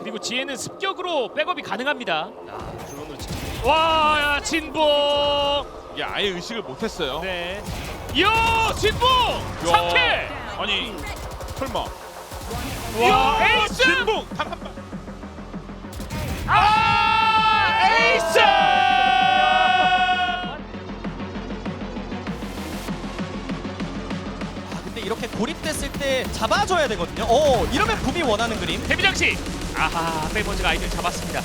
그리고 지혜는 습격으로 백업이 가능합니다. 아, 드론으로 치- 와, 야, 진봉. 이게 아예 의식을 못했어요. 네. 이야, 진봉. 야, 3킬. 아니 설마. 와, 에이스. 진봉 단한 발. 아 근데 이렇게 고립됐을 때 잡아줘야 되거든요. 어 이러면 붐이 원하는 그림. 데뷔 장식. 아하, 페이먼즈가 아이디를 잡았습니다.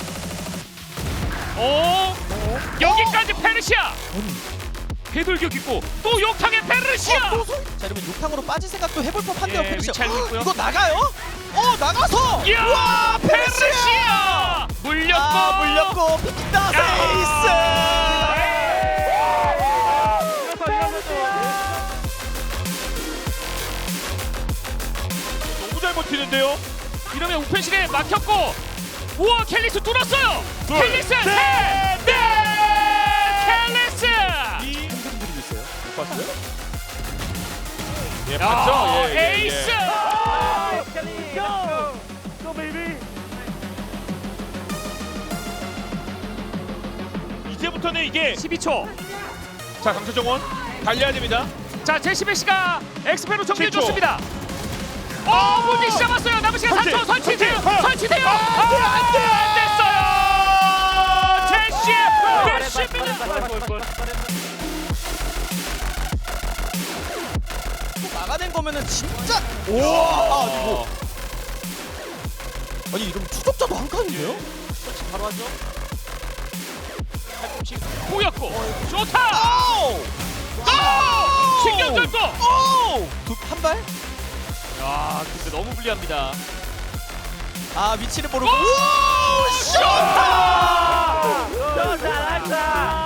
오, 여기까지 페르시아. 배돌격 있고 또 욕탕의 페르시아. 어, 또 소... 자 이러면 욕탕으로 빠질 생각도 해볼 법한데요. 예, 페르시아. 위치 알고 있고요. 이거 나가요? 어 나가서. 이야, 와 페르시아. 물렸고. 아 물렸고 피킹다 너 잘 버티는데요. 이러면 우펜실에 막혔고 우와 켈리스 뚫었어요 둘, 켈리스 셋, 셋넷 켈리스 이 에이스. 있어요. 못 봤어요? 예, 야, 봤죠? 예, 예, 에이스 예. 이제부터는 이게 12초 자 강철정원 달려야 됩니다. 자 제시베시가 엑스페로 정리해 줬습니다 칠 어 문이 시작했어요 남은 시간 설치, 3초 설치돼요 설치, 설치돼요 안돼. 안 됐어요 제시 또 막아낸 거면은 진짜. 오. 아, 이거. 아니 이러면 추적자도 한 칸인데요? 바로 하죠 팔꿈치 꼬였고 좋다 오! 고 신경 절도 오! 두 한 발? 야 근데 너무 불리합니다 아 위치를 모르고. 오! 오! 쇼타! 야 잘한다.